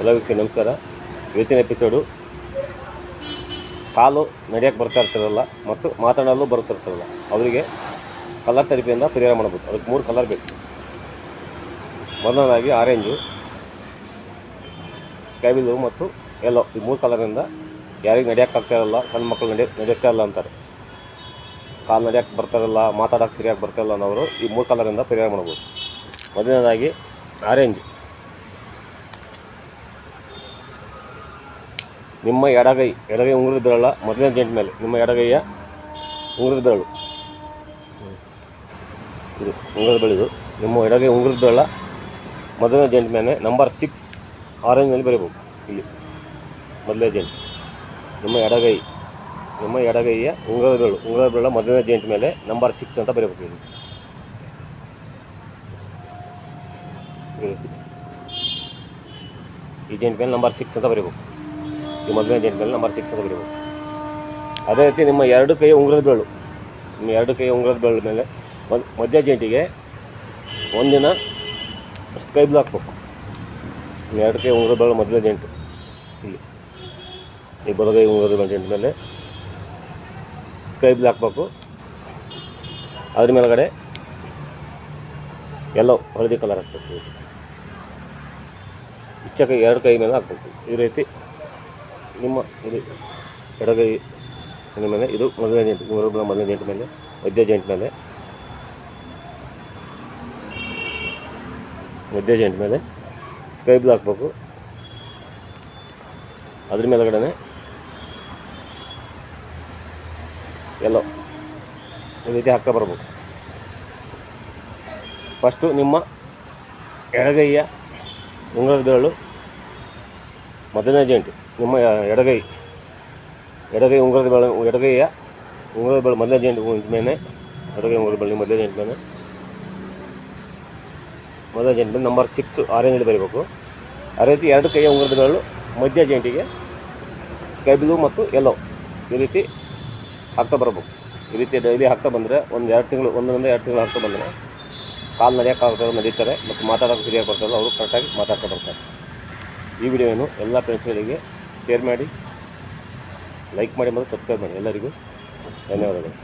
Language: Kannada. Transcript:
ಎಲ್ಲ ನಮಸ್ಕಾರ. ಇವತ್ತಿನ ಎಪಿಸೋಡು ಕಾಲು ನಡೆಯೋಕ್ಕೆ ಬರ್ತಾ ಇರ್ತಾರಲ್ಲ, ಮತ್ತು ಮಾತನಾಡಲು ಬರ್ತಿರ್ತಾರಲ್ಲ ಅವರಿಗೆ ಕಲರ್ ಥೆರಪಿಯಿಂದ ಪರಿಹಾರ ಮಾಡ್ಬೋದು. ಅದಕ್ಕೆ ಮೂರು ಕಲರ್ ಬೇಕು. ಮೊದಲನೇದಾಗಿ ಆರೆಂಜು ಸ್ಕೈ ಮತ್ತು ಎಲ್ಲೋ ಈ ಮೂರು ಕಲರಿಂದ ಯಾರಿಗೆ ನಡೆಯೋಕ್ಕಾಗ್ತಾ ಇರಲ್ಲ, ಸಣ್ಣ ಮಕ್ಕಳು ನಡೆಯ ನಡೆಯುತ್ತಾ ಇಲ್ಲ ಅಂತಾರೆ. ಕಾಲು ನಡೆಯೋಕ್ಕೆ ಬರ್ತಾರಲ್ಲ ಮಾತಾಡೋಕ್ಕೆ ಸರಿಯಾಗಿ ಬರ್ತಾಯಿಲ್ಲ ಅನ್ನೋರು ಈ ಮೂರು ಕಲರಿಂದ ಪರಿಹಾರ ಮಾಡ್ಬೋದು. ಮೊದಲನೇದಾಗಿ ಆರೆಂಜ್ ನಿಮ್ಮ ಎಡಗೈ ಎಡಗೈ ಉಂಗುರದ ಬೆರಳ ಮೊದಲನೇ ಜಂಟ್ ಮೇಲೆ. ನಿಮ್ಮ ಎಡಗೈಯ ಉಂಗುರದ ಬೆರಳು ಇದು ಉಂಗುರದ ಬೆಳೆದು ನಿಮ್ಮ ಎಡಗೈ ಉಂಗುರದ ಬೆರಳ ಮೊದಲನೇ ಜಂಟ್ ಮೇಲೆ ನಂಬರ್ ಸಿಕ್ಸ್ ಆರೆಂಜ್ನಲ್ಲಿ ಬರೀಬೇಕು. ಇಲ್ಲಿ, ಮೊದಲನೇ ಜಂಟ್. ನಿಮ್ಮ ಎಡಗೈ, ನಿಮ್ಮ ಎಡಗೈಯ ಉಂಗುರದ ಬೆರಳು ಉಂಗುರದ ಬೆರಳ ಮೊದಲನೇ ಜೆಂಟ್ ಮೇಲೆ ನಂಬರ್ ಸಿಕ್ಸ್ ಅಂತ ಬರೀಬೇಕು ಇಲ್ಲಿ. ಈ ಜೆಂಟ್ ಮೇಲೆ ನಂಬರ್ ಸಿಕ್ಸ್ ಅಂತ ಬರೀಬೇಕು. ಈ ಮೊದಲನೇ ಜೆಂಟ್ ಮೇಲೆ ನಂಬರ್ ಸಿಕ್ಸ್ ಅಂತ ಬರೀಬೇಕು ಅದೇ ರೀತಿ ನಿಮ್ಮ ಎರಡು ಕೈ ಉಂಗುರದ ಬೆರಳು, ನಿಮ್ಮ ಎರಡು ಕೈ ಉಂಗುರದ ಬೆರಳು ಮೇಲೆ ಒಂದು ಮಧ್ಯ ಜಂಟಿಗೆ ಒಂದಿನ ಸ್ಕೈ ಬ್ಲೂ ಹಾಕ್ಬೇಕು ನಿಮ್ಮ ಎರಡು ಕೈ ಉಂಗುರದ ಬೆರಳು ಮೊದಲನೇ ಜಂಟು. ಇಲ್ಲಿ. ಈ ಬಲಗೈ ಉಂಗುರದ ಬೆರಳು ಜೆಂಟ್ ಮೇಲೆ ಸ್ಕೈ ಬ್ಲೂ ಹಾಕ್ಬೇಕು ಅದ್ರ ಮೇಲ್ಗಡೆ ಎಲ್ಲೋ ಹಳದಿ ಕಲರ್ ಹಾಕ್ಬೇಕು. ಇಚ್ಚ ಕೈ ಎರಡು ಕೈ ಮೇಲೆ ಹಾಕ್ಬೇಕು. ಈ ರೀತಿ ನಿಮ್ಮ ಇದು ಎಡಗೈ ಮೇಲೆ, ಇದು ಮೊದಲನೇ ಜೆಂಟ್ ಮೊದಲ ಮೊದಲನೇ ಜೆಂಟ್ ಮೇಲೆ, ಮಧ್ಯ ಜೆಂಟ್ ಮೇಲೆ. ಮಧ್ಯ ಜೆಂಟ್ ಮೇಲೆ. ಸ್ಕೈ ಬ್ಲೂ ಹಾಕ್ಬೇಕು. ಅದ್ರ ಮೇಲುಗಡೆ ಎಲ್ಲೋ ಈ ರೀತಿ ಹಾಕ ಬರ್ಬೇಕು. ಫಸ್ಟು ನಿಮ್ಮ ಎಡಗೈಯ ಉಂಗುರದ ಬೆರಳು ಮೊದಲನೇ ಜೆಂಟ್ ನಿಮ್ಮ ಎಡಗೈ ಎಡಗೈ ಉಂಗುರದ ಬೆಳೆ, ಎಡಗೈಯ ಉಂಗುರದ ಬೆಳೆ ಮೊದಲನೇ ಜೆಂಟ್ ಮೇಲೆ, ಎಡಗೈ ಉಂಗುರದ ಬೆಳೆ ಮೊದಲನೇ ಜೆಂಟ್ ಮೇಲೆ. ಮೊದಲನೇ ಜೆಂಟ್ ಮೇಲೆ ನಂಬರ್ ಸಿಕ್ಸ್ ಆರೆಂಜಲ್ಲಿ ಬರೀಬೇಕು. ಅದೇ ರೀತಿ ಎರಡು ಕೈಯ ಉಂಗುರದ ಬೆರಳು ಮಧ್ಯ ಜಂಟಿಗೆ ಸ್ಕೈ ಬ್ಲೂ ಮತ್ತು ಎಲ್ಲೋ ಈ ರೀತಿ ಹಾಕ್ತಾ ಬರಬೇಕು. ಈ ರೀತಿ ಡೈಲಿ ಹಾಕ್ತಾ ಬಂದರೆ ಒಂದು ಎರಡು ತಿಂಗಳು, ಒಂದರಿಂದ ಎರಡು ತಿಂಗಳು ಹಾಕ್ತಾ ಬಂದರೆ ಕಾಲು ನಡೆಯೋಕ್ಕಾಗ್ತಾರೆ ನಡೀತಾರೆ ಮತ್ತು ಮಾತಾಡೋಕ್ಕೆ ಸರಿಯಾಗಿ ಬರ್ತಾರಲ್ಲ ಅವರು ಕರೆಕ್ಟಾಗಿ ಮಾತಾಡ್ತಾ ಬರ್ತಾರೆ. ಈ ವಿಡಿಯೋವನ್ನು ಎಲ್ಲ ಫ್ರೆಂಡ್ಸ್ಗಳಿಗೆ ಶೇರ್ ಮಾಡಿ ಲೈಕ್ ಮಾಡಿ ಮತ್ತು ಸಬ್ಸ್ಕ್ರೈಬ್ ಮಾಡಿ. ಎಲ್ಲರಿಗೂ ಧನ್ಯವಾದಗಳು.